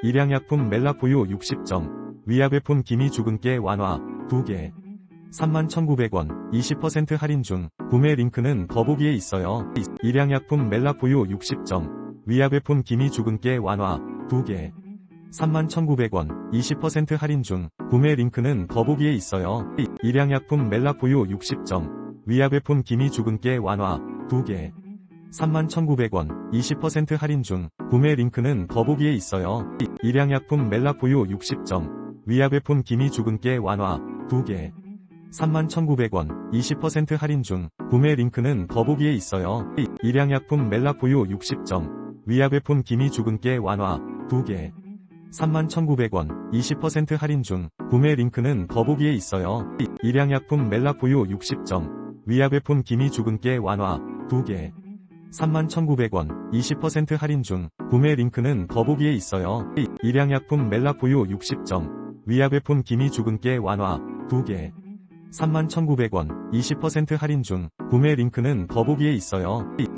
일양약품 멜라포유 60점, 위아베폰 기미 죽은 깨 완화, 2개. 31,900원, 20% 할인 중, 구매 링크는 더보기에 있어요. 일양약품 멜라포유 60점, 위아베폰 기미 죽은 깨 완화, 2개. 31,900원, 20% 할인 중, 구매 링크는 더보기에 있어요. 일양약품 멜라포유 60점, 위아베폰 기미 죽은 깨 완화, 2개. 31,900원, 20% 할인 중, 구매 링크는 더보기에 있어요. 일양약품 멜라포유 60점, 위아베폰 기미 죽은 깨 완화, 2개. 31,900원, 20% 할인 중, 구매 링크는 더보기에 있어요. 일양약품 멜라포유 60점, 위아베폰 기미 죽은 깨 완화, 2개. 31,900원, 20% 할인 중, 구매 링크는 더보기에 있어요. 일양약품 멜라포유 60점, 위아베폰 기미 죽은 깨 완화, 2개. 31,900원, 20% 할인 중, 구매 링크는 더보기에 있어요. 일양약품 멜라포유 60점, 위아베폰 기미 죽은 깨 완화, 2개. 31,900원, 20% 할인 중, 구매 링크는 더보기에 있어요.